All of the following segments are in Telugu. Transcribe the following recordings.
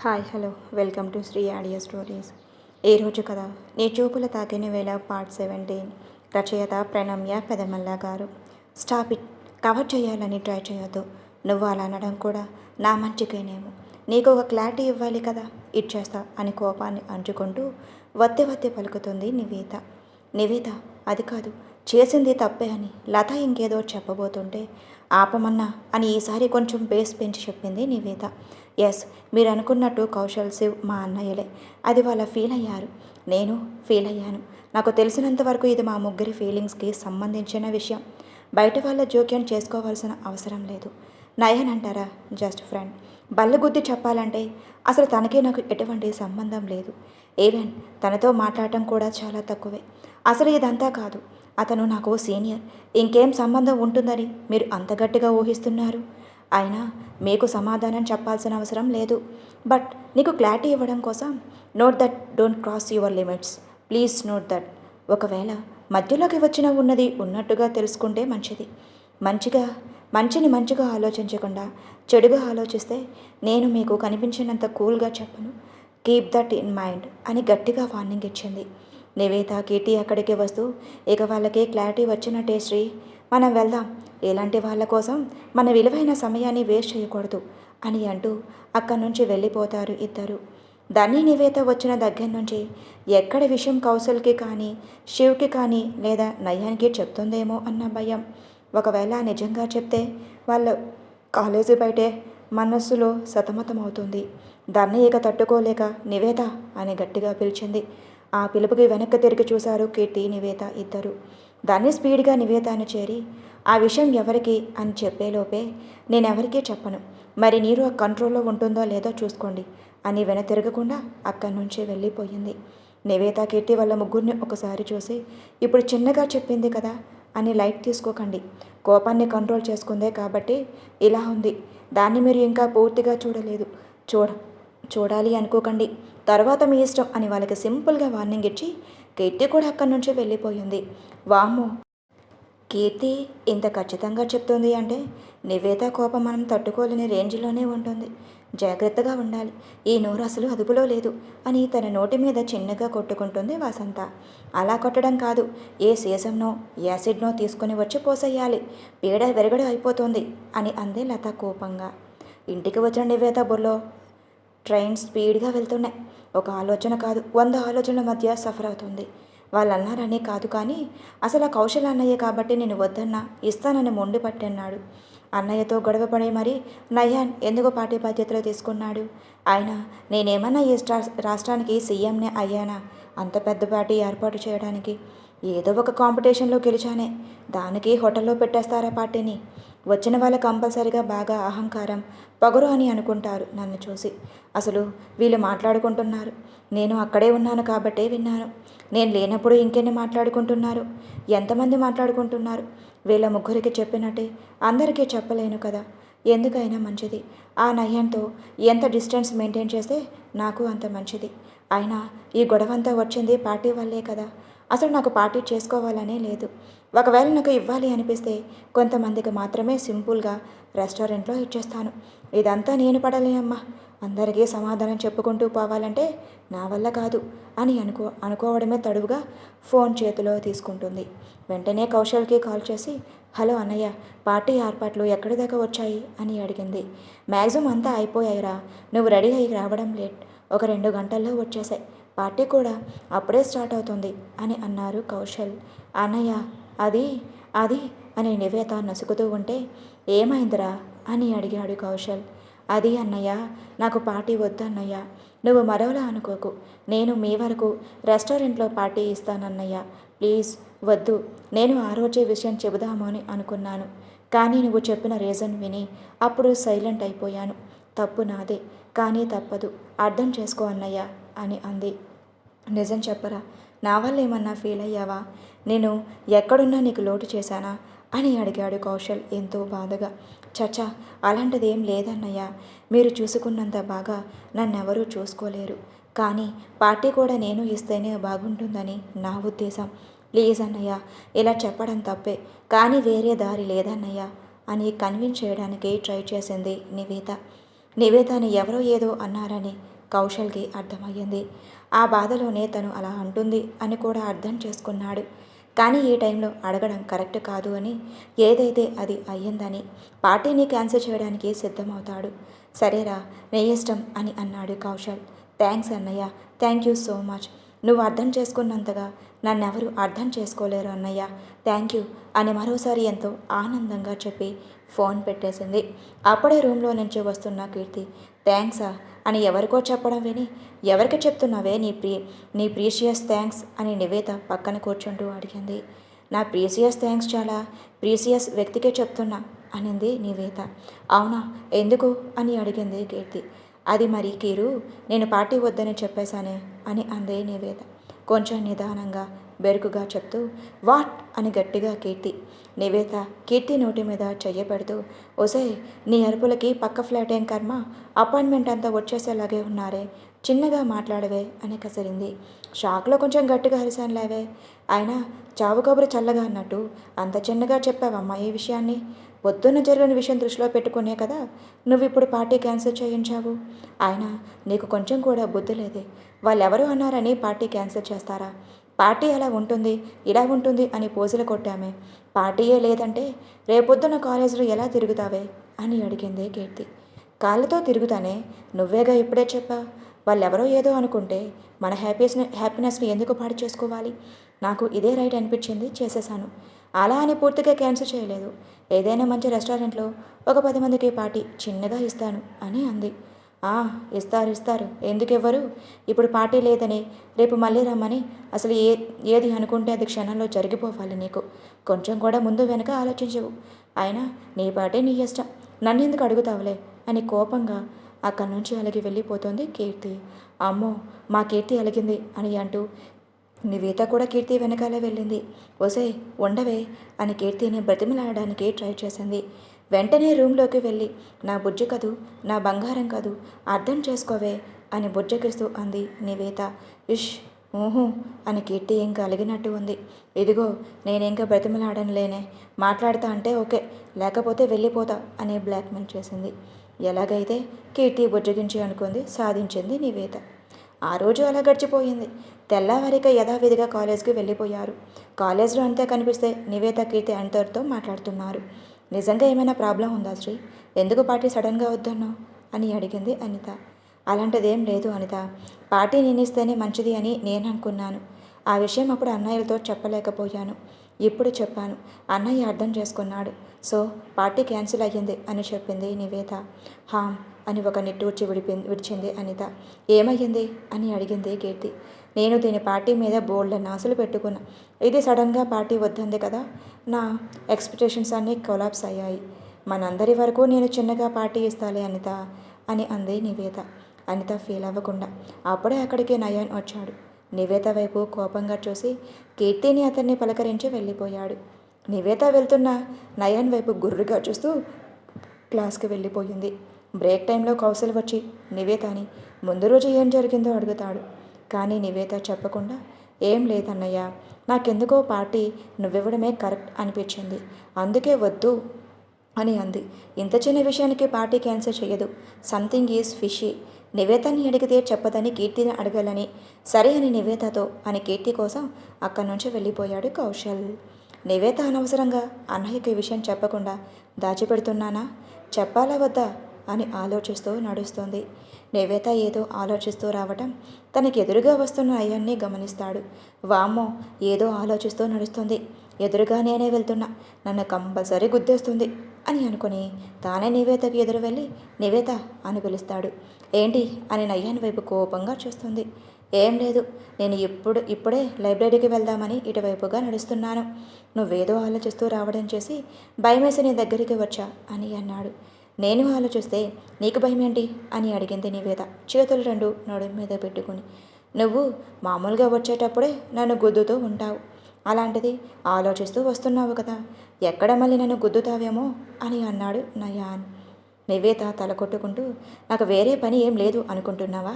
Hi hello. Welcome to Sri audio stories. ఈరోజు కథ నీ చూపుల తాకిన వేళ పార్ట్ సెవెంటీన్. రచయిత ప్రణమ్య పెదమల్ల గారు. Stop it. కవర్ చేయాలని ట్రై చేయొద్దు. నువ్వు అలా అనడం కూడా నా మంచికేనేమో. నీకు ఒక క్లారిటీ ఇవ్వాలి కదా? ఇచ్చేస్తా అని కోపాన్ని అంచుకుంటూ వత్తి వత్తి పలుకుతుంది నివేత. నివేత అది కాదు. చేసింది తప్పే అని లత ఇంకేదో చెప్పబోతుంటే ఆపమన్నా అని ఈసారి కొంచెం బేస్ పెంచి చెప్పింది నివేత. ఎస్ మీరు అనుకున్నట్టు కౌశల్ శివ్ మా అన్నయ్యలే. అది వాళ్ళ ఫీల్ అయ్యారు. నేను ఫీల్ అయ్యాను. నాకు తెలిసినంత వరకు ఇది మా ముగ్గురి ఫీలింగ్స్కి సంబంధించిన విషయం. బయట వాళ్ళ జోక్యం చేసుకోవాల్సిన అవసరం లేదు. నయన్ అంటారా? Just friend. బల్ల గుద్ది చెప్పాలంటే అసలు తనకే నాకు ఎటువంటి సంబంధం లేదు. ఈవెన్ తనతో మాట్లాడటం కూడా చాలా తక్కువే. అసలు ఇదంతా కాదు. అతను నాకు సీనియర్. ఇంకేం సంబంధం ఉంటుందని మీరు అంత గట్టిగా ఊహిస్తున్నారు? అయినా మీకు సమాధానం చెప్పాల్సిన అవసరం లేదు. బట్ నీకు క్లారిటీ ఇవ్వడం కోసం note that don't cross your limits please note that ఒకవేళ మధ్యలోకి వచ్చిన ఉన్నది ఉన్నట్టుగా తెలుసుకుంటే మంచిది. మంచిగా మంచిని మంచిగా ఆలోచించకుండా చెడుగా ఆలోచిస్తే నేను మీకు కనిపించినంత కూల్గా చెప్పను. కీప్ దట్ ఇన్ మైండ్ అని గట్టిగా వార్నింగ్ ఇచ్చింది. నివేత కీర్తి అక్కడికి వస్తూ ఇక వాళ్ళకి క్లారిటీ వచ్చినట్టే శ్రీ. మనం వెళ్దాం. ఇలాంటి వాళ్ళ కోసం? మన విలువైన సమయాన్ని వేస్ట్ చేయకూడదు అని అంటూ అక్కడి నుంచి వెళ్ళిపోతారు ఇద్దరు. దాన్ని నివేత వచ్చిన దగ్గర నుంచి ఎక్కడ విషయం కౌశల్కి కానీ శివ్కి కానీ లేదా నయానికి చెప్తుందేమో అన్న భయం. ఒకవేళ నిజంగా చెప్తే వాళ్ళ కాలేజీ బయటే మనస్సులో సతమతమవుతుంది. దాన్ని ఇక తట్టుకోలేక నివేత అని గట్టిగా పిలిచింది. ఆ పిలుపుకి వెనక్కి తిరిగి చూశారు కీర్తి నివేత ఇద్దరు. దాన్ని స్పీడ్గా నివేతాను చేరి ఆ విషయం ఎవరికి? అని చెప్పేలోపే నేనెవరికీ చెప్పను. మరి నీరు ఆ కంట్రోల్లో ఉంటుందో లేదో చూసుకోండి అని వెన తిరగకుండా అక్కడి నుంచి వెళ్ళిపోయింది. నివేత కీర్తి వాళ్ళ ముగ్గురిని ఒకసారి చూసి ఇప్పుడు చిన్నగా చెప్పింది కదా అని లైట్ తీసుకోకండి. కోపాన్ని కంట్రోల్ చేసుకుందే కాబట్టి ఇలా ఉంది. దాన్ని మీరు ఇంకా పూర్తిగా చూడలేదు. చూడ చూడాలి అనుకోకండి. తర్వాత మీ ఇష్టం అని వాళ్ళకి సింపుల్గా వార్నింగ్ ఇచ్చి కీర్తి కూడా అక్కడి నుంచి వెళ్ళిపోయింది. వాము కీర్తి ఇంత ఖచ్చితంగా చెప్తుంది అంటే నివేత కోపం మనం తట్టుకోలేని రేంజ్లోనే ఉంటుంది. జాగ్రత్తగా ఉండాలి. ఈ నోరు అసలు అదుపులో లేదు అని తన నోటి మీద చిన్నగా కొట్టుకుంటుంది వసంత. అలా కొట్టడం కాదు. ఏ సీసంనో యాసిడ్నో తీసుకుని వచ్చి పోసేయాలి. పీడ వెరగడ అయిపోతుంది అని అంది లత కోపంగా. ఇంటికి వచ్చిన నివేత బుర్రలో ట్రైన్ స్పీడ్గా వెళ్తున్నాయి. ఒక ఆలోచన కాదు వంద ఆలోచనల మధ్య సఫర్ అవుతుంది. వాళ్ళు కాదు కానీ అసలు ఆ కౌశల్ అన్నయ్య కాబట్టి నేను వద్దన్నా ఇస్తానని మొండి పట్టన్నాడు. అన్నయ్యతో గొడవపడి మరి నయాన్ ఎందుకు పార్టీ బాధ్యతలు తీసుకున్నాడు? ఆయన నేనేమన్నా ఈ రాష్ట్రానికి సీఎంనే అయ్యానా? అంత పెద్ద పార్టీ ఏర్పాటు చేయడానికి ఏదో ఒక కాంపిటీషన్లో గెలిచానే. దానికి హోటల్లో పెట్టేస్తారా పార్టీని? వచ్చిన వాళ్ళు కంపల్సరిగా బాగా అహంకారం పొగరు అని అనుకుంటారు నన్ను చూసి. అసలు వీళ్ళు మాట్లాడుకుంటున్నారు. నేను అక్కడే ఉన్నాను కాబట్టే విన్నాను. నేను లేనప్పుడు ఇంకెన్ని మాట్లాడుకుంటున్నారు? ఎంతమంది మాట్లాడుకుంటున్నారు? వీళ్ళ ముగ్గురికి చెప్పినట్టే అందరికీ చెప్పలేను కదా. ఎందుకైనా మంచిది. ఆ నయ్యంతో ఎంత డిస్టెన్స్ మెయింటైన్ చేస్తే నాకు అంత మంచిది. అయినా ఈ గొడవంతా వచ్చింది పార్టీ వల్లే కదా. అసలు నాకు పార్టీ చేసుకోవాలనే లేదు. ఒకవేళ నాకు ఇవ్వాలి అనిపిస్తే కొంతమందికి మాత్రమే సింపుల్గా రెస్టారెంట్లో ఇచ్చేస్తాను. ఇదంతా నేను పడలేనమ్మా అందరికీ సమాధానం చెప్పుకుంటూ పోవాలంటే నా వల్ల కాదు అని అనుకో అనుకోవడమే తడువుగా ఫోన్ చేతిలో తీసుకుంటుంది. వెంటనే కౌశల్కి కాల్ చేసి హలో అన్నయ్య పార్టీ ఏర్పాట్లు ఎక్కడి దాకా వచ్చాయి? అని అడిగింది. మ్యాక్సిమం అంతా అయిపోయాయిరా. నువ్వు రెడీ అయ్యి రావడం లేట్. ఒక రెండు గంటల్లో వచ్చేసాయి. పార్టీ కూడా అప్పుడే స్టార్ట్ అవుతుంది అని అన్నారు కౌశల్. అన్నయ్య అది అది అని నివేత నసుకుతూ ఉంటే ఏమైందిరా అని అడిగాడు కౌశల్. అది అన్నయ్య నాకు పార్టీ వద్దన్నయ్య నువ్వు మరోలా అనుకోకు. నేను మీ వరకు రెస్టారెంట్లో పార్టీ ఇస్తానన్నయ్య. ప్లీజ్ వద్దు. నేను ఆ రోజే విషయం చెబుదాము అని అనుకున్నాను. కానీ నువ్వు చెప్పిన రీజన్ విని అప్పుడు సైలెంట్ అయిపోయాను. తప్పు నాదే కానీ తప్పదు. అర్థం చేసుకో అన్నయ్య అని అంది. నిజం చెప్పరా? నా వల్ల ఏమన్నా ఫీల్ అయ్యావా? నేను ఎక్కడున్నా నీకు లోటు చేశానా? అని అడిగాడు కౌశల్ ఎంతో బాధగా. చచ్చా అలాంటిదేం లేదన్నయ్య. మీరు చూసుకున్నంత బాగా నన్నెవరూ చూసుకోలేరు. కానీ పార్టీ కూడా నేను ఇస్తేనే బాగుంటుందని నా ఉద్దేశం. ప్లీజ్ అన్నయ్య ఇలా చెప్పడం తప్పే. కానీ వేరే దారి లేదన్నయ్య అని కన్విన్స్ చేయడానికి ట్రై చేసింది నివేత. నివేతని ఎవరో ఏదో అన్నారని కౌశల్కి అర్థమయ్యింది. ఆ బాధలోనే తను అలా అంటుంది అని కూడా అర్థం చేసుకున్నాడు. కానీ ఈ టైంలో అడగడం కరెక్ట్ కాదు అని ఏదైతే అది అయ్యిందని పార్టీని క్యాన్సిల్ చేయడానికి సిద్ధమవుతాడు. సరేరా నీ ఇష్టం అని అన్నాడు కౌశల్. థ్యాంక్స్ అన్నయ్య. Thank you so much. నువ్వు అర్థం చేసుకున్నంతగా నన్నెవరు అర్థం చేసుకోలేరు అన్నయ్య. థ్యాంక్ యూ అని మరోసారి ఎంతో ఆనందంగా చెప్పి ఫోన్ పెట్టేసింది. అప్పుడే రూమ్లో నుంచి వస్తున్న కీర్తి థ్యాంక్సా అని ఎవరికో చెప్పడం విని ఎవరికి చెప్తున్నావే నీ ప్రీ నీ ప్రీషియస్ థ్యాంక్స్ అని నివేత పక్కన కూర్చుంటూ అడిగింది. నా ప్రీసియస్ థ్యాంక్స్ చాలా ప్రీసియస్ వ్యక్తికే చెప్తున్నా అనింది నివేత అవునా ఎందుకు? అని అడిగింది కీర్తి. అది మరి కీరు నేను పార్టీ వద్దని చెప్పేశానే అని అంది నివేద. కొంచెం నిదానంగా బెరుకుగా చెప్తూ వాట్? అని గట్టిగా కీర్తి. నివేత కీర్తి నోటి మీద చెయ్యబెడుతూ ఒసే నీ అరుపులకి పక్క ఫ్లాట్ ఏం కర్మ? అపాయింట్మెంట్ అంతా వచ్చేసేలాగే ఉన్నారే. చిన్నగా మాట్లాడవే అని కసిరింది. షాక్లో కొంచెం గట్టిగా హరిశాను లేవే. అయినా చావు కబురు చల్లగా అన్నట్టు అంత చిన్నగా చెప్పావమ్మా ఈ విషయాన్ని? పొద్దున్న జరిగిన విషయం దృష్టిలో పెట్టుకునే కదా? నువ్వు ఇప్పుడు పార్టీ క్యాన్సిల్ చేయించావు. అయినా నీకు కొంచెం కూడా బుద్ధి లేదే. వాళ్ళెవరు అన్నారని పార్టీ క్యాన్సిల్ చేస్తారా? పార్టీ అలా ఉంటుంది? ఇలా ఉంటుంది అని పోజులు కొట్టామే. పార్టీయే లేదంటే రేపొద్దున కాలేజీలో ఎలా తిరుగుతావే? అని అడిగింది కీర్తి. కాళ్ళతో తిరుగుతానే? నువ్వేగా ఇప్పుడే చెప్పా? వాళ్ళెవరో ఏదో అనుకుంటే మన హ్యాపీస్ హ్యాపీనెస్ని ఎందుకు పాడు చేసుకోవాలి? నాకు ఇదే రైట్ అనిపించింది చేసేసాను. అలా అని పూర్తిగా క్యాన్సిల్ చేయలేదు. ఏదైనా మంచి రెస్టారెంట్లో ఒక పది మందికి పార్టీ చిన్నగా ఇస్తాను అని అంది. ఇస్తారు ఇస్తారు. ఎందుకివ్వరు? ఇప్పుడు పార్టీ లేదని రేపు మళ్ళీ రమ్మని అసలు ఏ ఏది అనుకుంటే అది క్షణంలో జరిగిపోవాలి నీకు. కొంచెం కూడా ముందు వెనక ఆలోచించవు. అయినా నీ పార్టీ నీ ఇష్టం. నన్ను ఎందుకు అడుగుతావులే? అని కోపంగా అక్కడి నుంచి అలిగి వెళ్ళిపోతుంది కీర్తి. అమ్మో మా కీర్తి అలిగింది అని అంటూ నివేత కూడా కీర్తి వెనకాలే వెళ్ళింది. ఒసే ఉండవే అని కీర్తిని బ్రతిమలాడడానికి ట్రై చేసింది. వెంటనే రూమ్లోకి వెళ్ళి నా బుజ్జి కదూ నా బంగారం కదూ అర్థం చేసుకోవే అని బుజ్జకిస్తూ అంది నివేత. ఇష్ ఊహు అని కీర్తి ఇంకా అలిగినట్టు ఉంది. ఇదిగో నేనింకా బ్రతిమలాడనులేనే మాట్లాడతా అంటే ఓకే లేకపోతే వెళ్ళిపోతా అని బ్లాక్మెయిల్ చేసింది. ఎలాగైతే? కీర్తి బుజ్జగించి అనుకుంది సాధించింది నివేత. ఆ రోజు అలా గడిచిపోయింది. తెల్లవారిక యథావిధిగా కాలేజ్కి వెళ్ళిపోయారు. కాలేజ్లో అంతే కనిపిస్తే నివేత కీర్తి అంతరితో మాట్లాడుతున్నారు. నిజంగా ఏమైనా ప్రాబ్లం ఉందా శ్రీ? ఎందుకు పార్టీ సడన్గా వద్దన్నావు? అని అడిగింది అనిత. అలాంటిదేం లేదు అనిత. పార్టీ నేనిస్తేనే మంచిది అని నేను అనుకున్నాను. ఆ విషయం అప్పుడు అన్నయ్యలతో చెప్పలేకపోయాను. ఇప్పుడు చెప్పాను. అన్నయ్య అర్థం చేసుకున్నాడు. సో పార్టీ క్యాన్సిల్ అయ్యింది అని చెప్పింది నివేత. హామ్ అని ఒక నిట్టూర్చి విడిపి విడిచింది అనిత. ఏమయ్యింది? అని అడిగింది కీర్తి. నేను దీని పార్టీ మీద బోల్డ్ నాసులు పెట్టుకున్నా. ఇది సడన్గా పార్టీ వద్దంది కదా. నా ఎక్స్పెక్టేషన్స్ అన్నీ కొలాప్స్ అయ్యాయి. మనందరి వరకు నేను చిన్నగా పార్టీ ఇస్తాలే అనిత అని అంది నివేత అనిత ఫీల్ అవ్వకుండా. అప్పుడే అక్కడికి నయన్ వచ్చాడు. నివేత వైపు కోపంగా చూసి కీర్తిని అతన్ని పలకరించి వెళ్ళిపోయాడు. నివేత వెళ్తున్న నయన్ వైపు గుర్రుగా చూస్తూ క్లాస్కి వెళ్ళిపోయింది. బ్రేక్ టైంలో కౌశల్ వచ్చి నివేతని ముందు రోజు ఏం జరిగిందో అడుగుతాడు. కానీ నివేద చెప్పకుండా ఏం లేదన్నయ్య నాకెందుకో పార్టీ నువ్వివ్వడమే కరెక్ట్ అనిపించింది. అందుకే వద్దు అని అంది. ఇంత చిన్న విషయానికి పార్టీ క్యాన్సిల్ చేయదు సంథింగ్ ఈజ్ ఫిషీ. నివేతని అడిగితే చెప్పదని కీర్తిని అడగాలని. సరే అని నివేతతో అని కీర్తి కోసం అక్కడి నుంచి వెళ్ళిపోయాడు కౌశల్. నివేత అనవసరంగా అన్నయ్యకి విషయం చెప్పకుండా దాచిపెడుతున్నానా? చెప్పాలా వద్దా? అని ఆలోచిస్తూ నడుస్తుంది. నివేత ఏదో ఆలోచిస్తూ రావటం తనకి ఎదురుగా వస్తున్న అయ్యాన్ని గమనిస్తాడు. వామ్మో ఏదో ఆలోచిస్తూ నడుస్తుంది. ఎదురుగా నేనే వెళ్తున్నా. నన్ను కంపల్సరీ గుద్దేస్తుంది అని అనుకుని తానే నివేతకి ఎదురు వెళ్ళి నివేత అని పిలుస్తాడు. ఏంటి? అని నయ్యాని వైపు కోపంగా చూస్తుంది. ఏం లేదు. నేను ఇప్పుడు ఇప్పుడే లైబ్రరీకి వెళ్దామని ఇటువైపుగా నడుస్తున్నాను. నువ్వేదో ఆలోచిస్తూ రావడం చేసి భయమేసి నీ దగ్గరికి వచ్చా అని అన్నాడు. నేను ఆలోచిస్తే నీకు భయం ఏంటి? అని అడిగింది నివేద. చేతులు రెండు నడుము మీద పెట్టుకుని. నువ్వు మామూలుగా వచ్చేటప్పుడే నన్ను గుద్దుతూ ఉంటావు. అలాంటిది ఆలోచిస్తూ వస్తున్నావు కదా. ఎక్కడ మళ్ళీ నన్ను గుద్దుతావేమో అని అన్నాడు నయాన్. నివేత తల కొట్టుకుంటూ నాకు వేరే పని ఏం లేదు అనుకుంటున్నావా?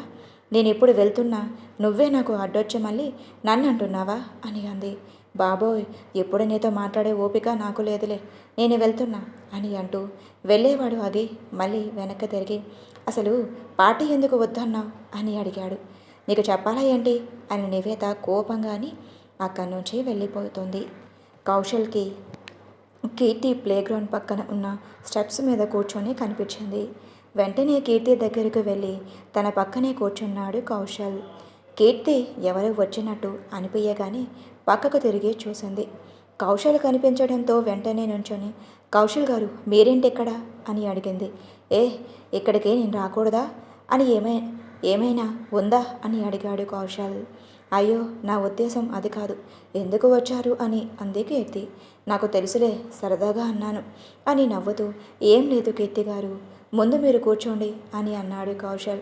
నేను ఇప్పుడు వెళ్తున్నా నువ్వే నాకు అడ్డొచ్చి మళ్ళీ నన్ను అంటున్నావా? అని అంది. బాబోయ్ ఎప్పుడు నీతో మాట్లాడే ఓపిక నాకు లేదులే. నేను వెళ్తున్నా అని అంటూ వెళ్ళేవాడు అది. మళ్ళీ వెనక్కి తిరిగి అసలు పార్టీ ఎందుకు వద్దన్నావు అని అడిగాడు. నీకు చెప్పాలా ఏంటి? అని నివేత కోపంగాని అక్కడి నుంచి వెళ్ళిపోతుంది. కౌశల్కి కీర్తి ప్లేగ్రౌండ్ పక్కన ఉన్న స్టెప్స్ మీద కూర్చొని కనిపించింది. వెంటనే కీర్తి దగ్గరకు వెళ్ళి తన పక్కనే కూర్చున్నాడు కౌశల్. కీర్తి ఎవరు వచ్చినట్టు అనిపించగానే పక్కకు తిరిగి చూసింది. కౌశల్ కనిపించడంతో వెంటనే నుంచొని కౌశల్ గారు మీరేంటి ఎక్కడ అని అడిగింది. ఏ ఇక్కడికి నేను రాకూడదా? అని ఏమై ఏమైనా ఉందా? అని అడిగాడు కౌశల్. అయ్యో నా ఉద్దేశం అది కాదు. ఎందుకు వచ్చారు? అని అంది కీర్తి. నాకు తెలుసులే సరదాగా అన్నాను అని నవ్వుతూ. ఏం లేదు కీర్తి గారు. ముందు మీరు కూర్చోండి అని అన్నాడు కౌశల్.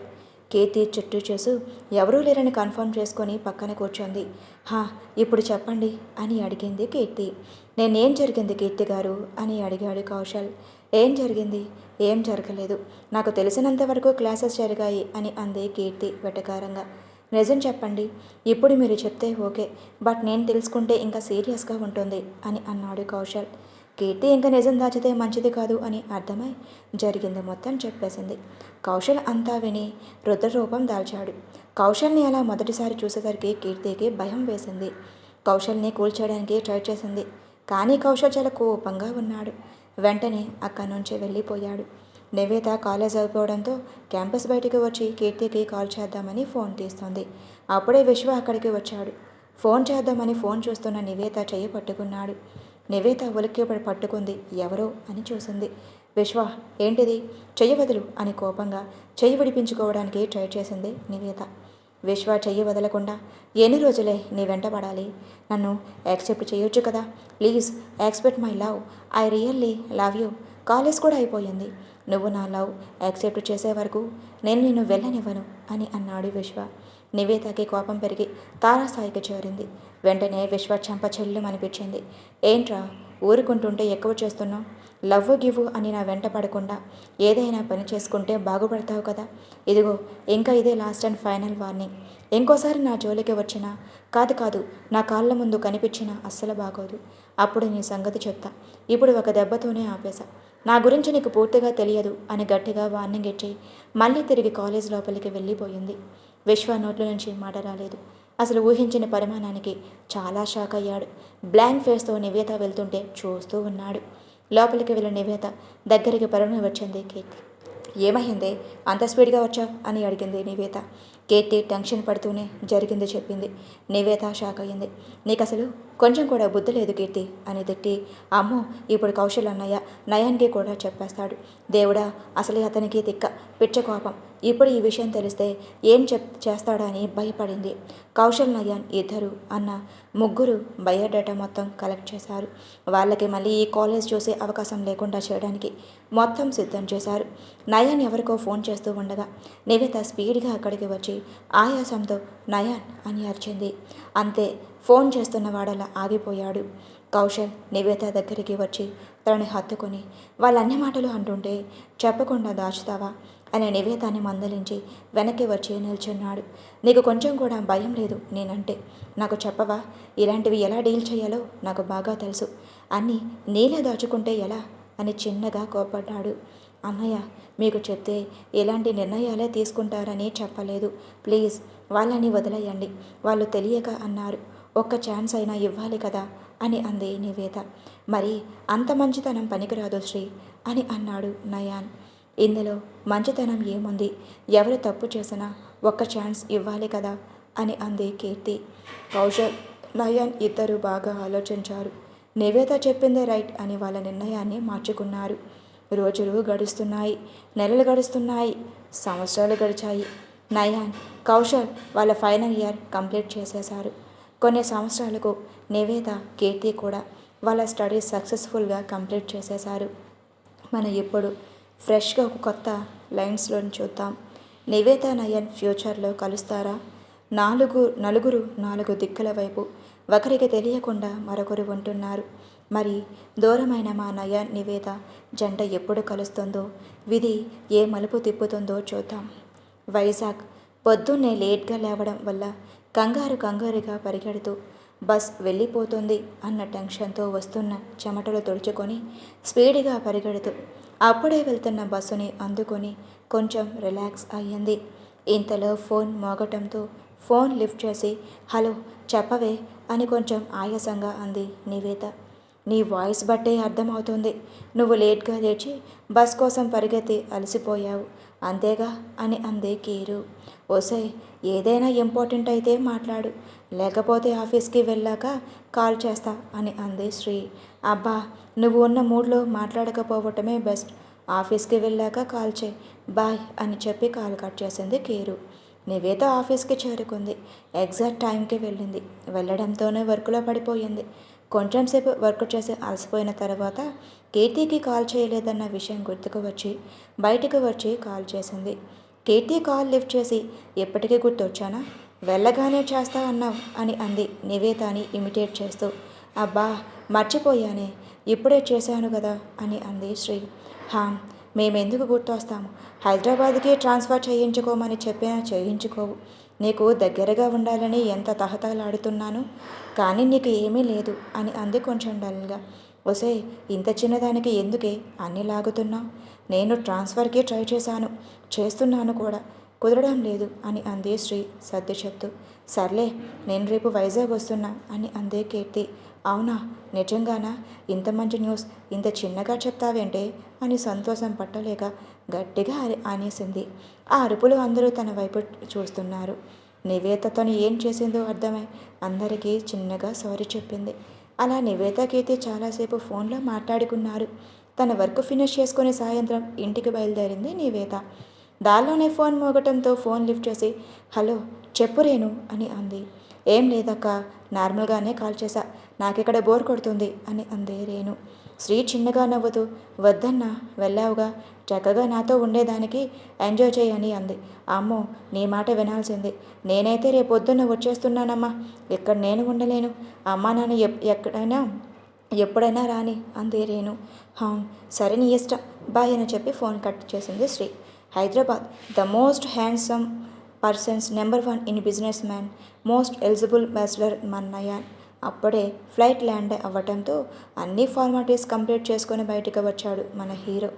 కీర్తి చుట్టూ చూసు ఎవరూ లేరని కన్ఫర్మ్ చేసుకొని పక్కన కూర్చోంది. హా ఇప్పుడు చెప్పండి అని అడిగింది కీర్తి. నేనేం జరిగింది కీర్తి గారు? అని అడిగాడు కౌశల్. ఏం జరిగింది? ఏం జరగలేదు. నాకు తెలిసినంత వరకు క్లాసెస్ జరిగాయి అని అంది కీర్తి వెటకారంగా. నిజం చెప్పండి. ఇప్పుడు మీరు చెప్తే ఓకే. బట్ నేను తెలుసుకుంటే ఇంకా సీరియస్గా ఉంటుంది అని అన్నాడు కౌశల్. కీర్తి ఇంకా నిజం దాచితే మంచిది కాదు అని అర్థమై జరిగింది మొత్తం చెప్పేసింది. కౌశల్ అంతా విని రుద్రరూపం దాల్చాడు. కౌశల్ని అలా మొదటిసారి చూసేసరికి కీర్తికి భయం వేసింది. కౌశల్ని కూల్చేయడానికి ట్రై చేసింది. కానీ కౌశల్ చాలా కోపంగా ఉన్నాడు. వెంటనే అక్కడి నుంచి వెళ్ళిపోయాడు. నివేత కాలేజ్ అయిపోవడంతో క్యాంపస్ బయటికి వచ్చి కీర్తికి కాల్ చేద్దామని ఫోన్ తీస్తుంది. అప్పుడే విశ్వ అక్కడికి వచ్చాడు. ఫోన్ చేద్దామని ఫోన్ చూస్తున్న నివేత చెయ్యి పట్టుకున్నాడు. నివేత ఉలిక్కి పట్టుకుంది. ఎవరో అని చూసింది. విశ్వ ఏంటిది? చెయ్యి వదులు అని కోపంగా చెయ్యి విడిపించుకోవడానికి ట్రై చేసింది నివేత. విశ్వ చెయ్యి వదలకుండా ఎన్ని రోజులే నీ వెంట పడాలి? నన్ను యాక్సెప్ట్ చేయొచ్చు కదా? Please accept my love. I really love you. College కూడా అయిపోయింది. నువ్వు నా లవ్ యాక్సెప్ట్ చేసే వరకు నేను నిన్ను వెళ్ళనివ్వను అని అన్నాడు విశ్వ. నివేతకి కోపం పెరిగి తారాస్థాయికి చేరింది. వెంటనే విశ్వ చెంప చెల్లు అనిపించింది ఏంట్రా ఊరుకుంటుంటే ఎక్కువ చేస్తున్నావు? లవ్వు గివ్వు అని నా వెంట పడకుండా ఏదైనా పని చేసుకుంటే బాగుపడతావు కదా? ఇదిగో ఇంకా ఇదే లాస్ట్ అండ్ ఫైనల్ వార్నింగ్. ఇంకోసారి నా జోలికి వచ్చినా కాదు కాదు నా కాళ్ళ ముందు కనిపించినా అస్సలు బాగోదు. అప్పుడు నీ సంగతి చెప్తా. ఇప్పుడు ఒక దెబ్బతోనే ఆపేశా. నా గురించి నీకు పూర్తిగా తెలియదు అని గట్టిగా వార్నింగ్ ఇచ్చి మళ్ళీ తిరిగి కాలేజ్ లోపలికి వెళ్ళిపోయింది. విశ్వ నోట్ల నుంచి మాట రాలేదు. అసలు ఊహించిన పరిమాణానికి చాలా షాక్ అయ్యాడు. బ్లాంక్ ఫేస్తో నివేత వెళ్తుంటే చూస్తూ ఉన్నాడు. లోపలికి వెళ్ళిన నివేత దగ్గరికి పరుగున వచ్చింది కీర్తి ఏమైంది? అంత స్పీడ్గా వచ్చావు? అని అడిగింది నివేత. కీర్తి టెన్షన్ పడుతూనే జరిగింది చెప్పింది. నివేత షాక్ అయ్యింది. నీకు అసలు కొంచెం కూడా బుద్ధి లేదు కీర్తి అని తిట్టి. అమ్మో ఇప్పుడు కౌశల్ అన్నయ్య నయానికి కూడా చెప్పేస్తాడు. దేవుడా అసలే అతనికి తిక్క పిచ్చ కోపం. ఇప్పుడు ఈ విషయం తెలిస్తే ఏం చెప్ చేస్తాడని భయపడింది. కౌశల్ నయాన్ ఇద్దరు అన్న ముగ్గురు బయోడేటా మొత్తం కలెక్ట్ చేశారు. వాళ్ళకి మళ్ళీ ఈ కాలేజ్ చూసే అవకాశం లేకుండా చేయడానికి మొత్తం సిద్ధం చేశారు. నయాన్ ఎవరికో ఫోన్ చేస్తూ ఉండగా నివేత స్పీడ్గా అక్కడికి వచ్చి ఆయాసంతో నయాన్ అని అరిచింది. అంతే ఫోన్ చేస్తున్న వాడలా ఆగిపోయాడు. కౌశల్ నివేత దగ్గరికి వచ్చి తనని హత్తుకొని వాళ్ళన్ని మాటలు అంటుంటే చెప్పకుండా దాచుతావా? అని నివేతాన్ని మందలించి వెనక్కి వచ్చి నిల్చున్నాడు. నీకు కొంచెం కూడా భయం లేదు నేనంటే. నాకు చెప్పవా? ఇలాంటివి ఎలా డీల్ చేయాలో నాకు బాగా తెలుసు. అన్నీ నీలే దాచుకుంటే ఎలా? అని చిన్నగా కోపడ్డాడు అన్నయ్య మీకు చెప్తే ఎలాంటి నిర్ణయాలే తీసుకుంటారని చెప్పలేదు. ప్లీజ్ వాళ్ళని వదిలేయండి. వాళ్ళు తెలియక అన్నారు. ఒక్క ఛాన్స్ అయినా ఇవ్వాలి కదా అని అంది నివేద. మరి అంత మంచితనం పనికిరాదు శ్రీ అని అన్నాడు నయాన్. ఇందులో మంచితనం ఏముంది? ఎవరు తప్పు చేసినా ఒక్క ఛాన్స్ ఇవ్వాలి కదా అని అంది కీర్తి. కౌశల్ నయాన్ ఇద్దరు బాగా ఆలోచించారు. నివేత చెప్పిందే రైట్ అని వాళ్ళ నిర్ణయాన్ని మార్చుకున్నారు. రోజులు గడుస్తున్నాయి నెలలు గడుస్తున్నాయి సంవత్సరాలు గడిచాయి. నయాన్ కౌశల్ వాళ్ళ ఫైనల్ ఇయర్ కంప్లీట్ చేసేశారు. కొన్ని సంవత్సరాలకు నివేత కీర్తి కూడా వాళ్ళ స్టడీస్ సక్సెస్ఫుల్గా కంప్లీట్ చేసేశారు. మనం ఇప్పుడు ఫ్రెష్గా ఒక కొత్త లైన్స్లో చూద్దాం. నివేత నయన్ ఫ్యూచర్లో కలుస్తారా? నాలుగు నలుగురు నాలుగు దిక్కుల వైపు ఒకరికి తెలియకుండా మరొకరు ఉంటున్నారు. మరి దూరమైన మా నయ నివేద జంట ఎప్పుడు కలుస్తుందో విధి ఏ మలుపు తిప్పుతుందో చూద్దాం. వైజాగ్ పొద్దున్నే లేట్గా లేవడం వల్ల కంగారు కంగారుగా పరిగెడుతూ బస్ వెళ్ళిపోతుంది అన్న టెన్షన్తో వస్తున్న చెమటలు తుడుచుకొని స్పీడ్గా పరిగెడుతూ అప్పుడే వెళ్తున్న బస్సుని అందుకొని కొంచెం రిలాక్స్ అయ్యింది. ఇంతలో ఫోన్ మోగటంతో ఫోన్ లిఫ్ట్ చేసి హలో చెప్పవే అని కొంచెం ఆయాసంగా అంది నివేత. నీ వాయిస్ బట్టే అర్థమవుతుంది. నువ్వు లేట్గా లేచి బస్ కోసం పరిగెత్తి అలసిపోయావు. అంతేగా అని అంది కీరు. ఓసే ఏదైనా ఇంపార్టెంట్ అయితే మాట్లాడు. లేకపోతే ఆఫీస్కి వెళ్ళాక కాల్ చేస్తా అని అంది శ్రీ. అబ్బా నువ్వు ఉన్న మూడ్లో మాట్లాడకపోవటమే బెస్ట్. ఆఫీస్కి వెళ్ళాక కాల్ చేయి. బాయ్ అని చెప్పి కాల్ కట్ చేసింది కీరు. నివేత ఆఫీస్కి చేరుకుంది. ఎగ్జాక్ట్ టైంకి వెళ్ళింది. వెళ్ళడంతోనే వర్క్లో పడిపోయింది. కొంచెం సేపు వర్క్ చేసి అలసిపోయిన తర్వాత కీర్తికి కాల్ చేయలేదన్న విషయం గుర్తుకు వచ్చి బయటకు వచ్చి కాల్ చేసింది. కీర్తి కాల్ లిఫ్ట్ చేసి ఎప్పటికీ గుర్తొచ్చానా? వెళ్ళగానే చేస్తా అన్నావు అని అంది నివేత అని ఇమిటేట్ చేస్తూ. అబ్బా మర్చిపోయానే. ఇప్పుడే చేశాను కదా అని అంది శ్రీ. హా మేమెందుకు గుర్తొస్తాము? హైదరాబాద్కే ట్రాన్స్ఫర్ చేయించుకోమని చెప్పినా చేయించుకోవు. నీకు దగ్గరగా ఉండాలని ఎంత తహతలాడుతున్నాను కానీ నీకు ఏమీ లేదు అని అంది కొంచెం డల్గా. ఒసే ఇంత చిన్నదానికి ఎందుకే అన్ని లాగుతున్నావు? నేను ట్రాన్స్ఫర్కి ట్రై చేశాను. చేస్తున్నాను కూడా. కుదరడం లేదు అని అంది శ్రీ సర్ది చెప్తూ సర్లే నేను రేపు వైజాగ్ వస్తున్నా అని అందే కీర్తి. అవునా? నిజంగానా? ఇంత మంచి న్యూస్ ఇంత చిన్నగా చెప్తావేంటే? అని సంతోషం పట్టలేక గట్టిగా అరి అనేసింది. ఆ అరుపులు అందరూ తన వైపు చూస్తున్నారు. నివేత తను ఏం చేసిందో అర్థమై అందరికీ చిన్నగా సారీ చెప్పింది. అలా నివేత కీర్తి చాలాసేపు ఫోన్లో మాట్లాడుకున్నారు. తన వర్క్ ఫినిష్ చేసుకుని సాయంత్రం ఇంటికి బయలుదేరింది నివేత. దానిలోనే ఫోన్ మోగటంతో ఫోన్ లిఫ్ట్ చేసి హలో చెప్పు రేణు అని అంది. ఏం లేదక్క నార్మల్గానే కాల్ చేశా. నాకిక్కడ బోర్ కొడుతుంది అని అంది రేణు. శ్రీ చిన్నగా నవ్వుతూ వద్దన్నా వెళ్ళావుగా. చక్కగా నాతో ఉండేదానికి ఎంజాయ్ చేయని అంది. అమ్మో నీ మాట వినాల్సింది. నేనైతే రేపొద్దున్న వచ్చేస్తున్నానమ్మా. ఇక్కడ నేను ఉండలేను. అమ్మా నాన్న ఎక్కడైనా ఎప్పుడైనా రాని అంది రేణు. అవును సరే నీ ఇష్టం. బాయ్ అని చెప్పి ఫోన్ కట్ చేసింది Shri Hyderabad the most handsome persons number one in business man most eligible bachelor మన్నయాన్ అప్పుడే ఫ్లైట్ ల్యాండ్ అవ్వటంతో అన్ని ఫార్మాలిటీస్ కంప్లీట్ చేసుకొని బయటకు వచ్చాడు మన హీరో.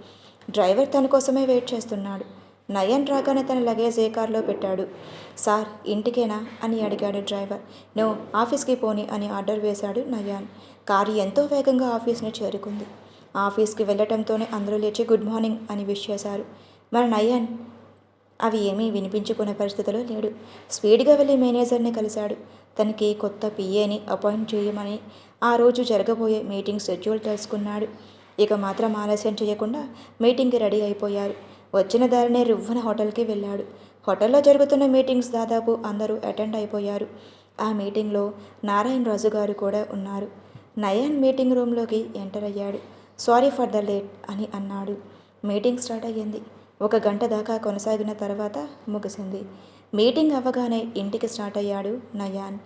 డ్రైవర్ తన కోసమే వెయిట్ చేస్తున్నాడు. నయన్ రాగానే తన లగేజ్ ఏ కార్లో పెట్టాడు. సార్ ఇంటికేనా? అని అడిగాడు డ్రైవర్. నువ్వు ఆఫీస్కి పోని అని ఆర్డర్ వేశాడు నయాన్. కారు ఎంతో వేగంగా ఆఫీస్ని చేరుకుంది. ఆఫీస్కి వెళ్ళటంతోనే అందరూ లేచి గుడ్ మార్నింగ్ అని విష్ చేశారు. మన నయన్? అవి ఏమీ వినిపించుకునే పరిస్థితిలో లేడు. స్పీడ్గా వెళ్ళి మేనేజర్ని కలిశాడు. తనకి కొత్త పిఏని అపాయింట్ చేయమని ఆ రోజు జరగబోయే మీటింగ్ షెడ్యూల్ తెలుసుకున్నాడు. ఇక మాత్రం ఆలస్యం చేయకుండా మీటింగ్కి రెడీ అయిపోయారు. వచ్చిన దారినే రువ్వన హోటల్కి వెళ్ళాడు. హోటల్లో జరుగుతున్న మీటింగ్స్ దాదాపు అందరూ అటెండ్ అయిపోయారు. ఆ మీటింగ్లో నారాయణ రాజు గారు కూడా ఉన్నారు. నయన్ మీటింగ్ రూమ్లోకి ఎంటర్ అయ్యాడు. సారీ ఫర్ ద లేట్ అని అన్నాడు. మీటింగ్ స్టార్ట్ అయ్యింది. ఒక గంట దాకా కొనసాగిన తర్వాత ముగిసింది. మీటింగ్ అవ్వగానే ఇంటికి స్టార్ట్ అయ్యాడు నయాన్.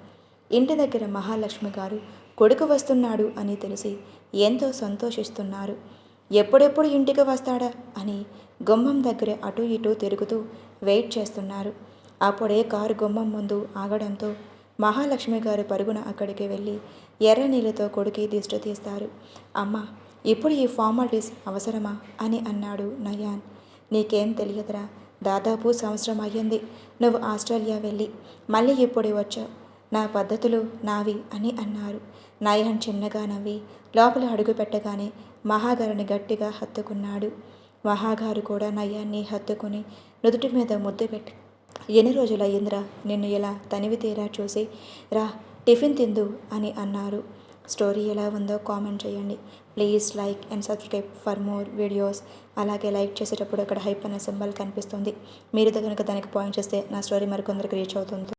ఇంటి దగ్గర మహాలక్ష్మి గారు కొడుకు వస్తున్నాడు అని తెలిసి ఎంతో సంతోషిస్తున్నారు. ఎప్పుడెప్పుడు ఇంటికి వస్తాడా? అని గుమ్మం దగ్గర అటు ఇటు తిరుగుతూ వెయిట్ చేస్తున్నారు. అప్పుడే కారు గుమ్మం ముందు ఆగడంతో మహాలక్ష్మి గారు పరుగున అక్కడికి వెళ్ళి ఎర్ర నీళ్ళతో కొడుకి దిష్టి తీస్తారు. అమ్మ ఇప్పుడు ఈ ఫార్మాలిటీస్ అవసరమా? అని అన్నాడు నయాన్. నీకేం తెలియదురా దాదాపు సంవత్సరం అయ్యింది. నువ్వు ఆస్ట్రేలియా వెళ్ళి మళ్ళీ ఇప్పుడే వచ్చావు. నా పద్ధతులు నావి అని అన్నారు. నయన్ చిన్నగా నవ్వి లోపల అడుగు పెట్టగానే మహాగారిని గట్టిగా హత్తుకున్నాడు. మహాగారు కూడా నయాన్ని హత్తుకుని నుదుటి మీద ముద్దు పెట్టి ఎన్ని రోజులయ్యిందిరా నిన్ను ఇలా తనివి తీరా చూసి? రా టిఫిన్ తిందు అని అన్నారు. స్టోరీ ఎలా ఉందో కామెంట్ చేయండి. Please like and subscribe for more videos. అలాగే లైక్ చేసేటప్పుడు అక్కడ హైప్ అనే సింబల్ కనిపిస్తుంది. మీరు కనుక దానికి పాయింట్ చేస్తే నా స్టోరీ మరికొందరికి రీచ్ అవుతుంది.